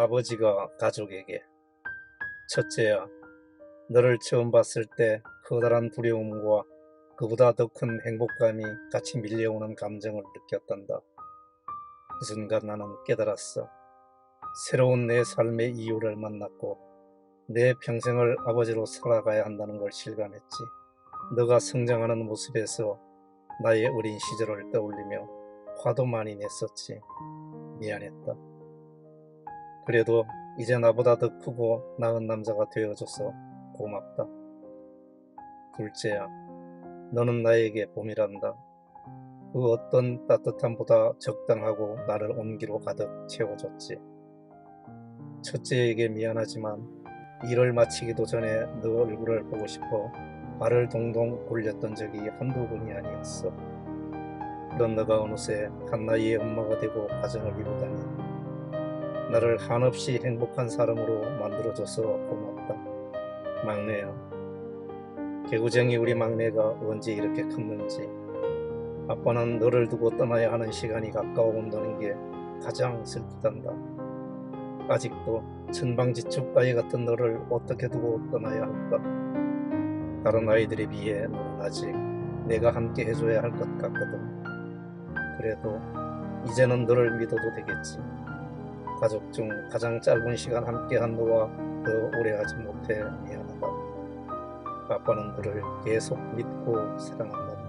아버지가 가족에게 첫째야, 너를 처음 봤을 때 커다란 두려움과 그보다 더 큰 행복감이 같이 밀려오는 감정을 느꼈단다. 그 순간 나는 깨달았어. 새로운 내 삶의 이유를 만났고 내 평생을 아버지로 살아가야 한다는 걸 실감했지. 너가 성장하는 모습에서 나의 어린 시절을 떠올리며 화도 많이 냈었지. 미안했다. 그래도 이제 나보다 더 크고 나은 남자가 되어줘서 고맙다. 둘째야, 너는 나에게 봄이란다. 그 어떤 따뜻함보다 적당하고 나를 온기로 가득 채워줬지. 첫째에게 미안하지만 일을 마치기도 전에 너 얼굴을 보고 싶어 발을 동동 굴렸던 적이 한두 번이 아니었어. 그런 너가 어느새 한나이의 엄마가 되고 가정을 이루다니. 나를 한없이 행복한 사람으로 만들어줘서 고맙다. 막내야. 개구쟁이 우리 막내가 언제 이렇게 컸는지. 아빠는 너를 두고 떠나야 하는 시간이 가까워 온다는 게 가장 슬프단다. 아직도 천방지축 아이 같은 너를 어떻게 두고 떠나야 할까? 다른 아이들에 비해 너는 아직 내가 함께 해줘야 할 것 같거든. 그래도 이제는 너를 믿어도 되겠지. 가족 중 가장 짧은 시간 함께한 너와 더 오래 하지 못해 미안하다. 아빠는 너를 계속 믿고 사랑한다.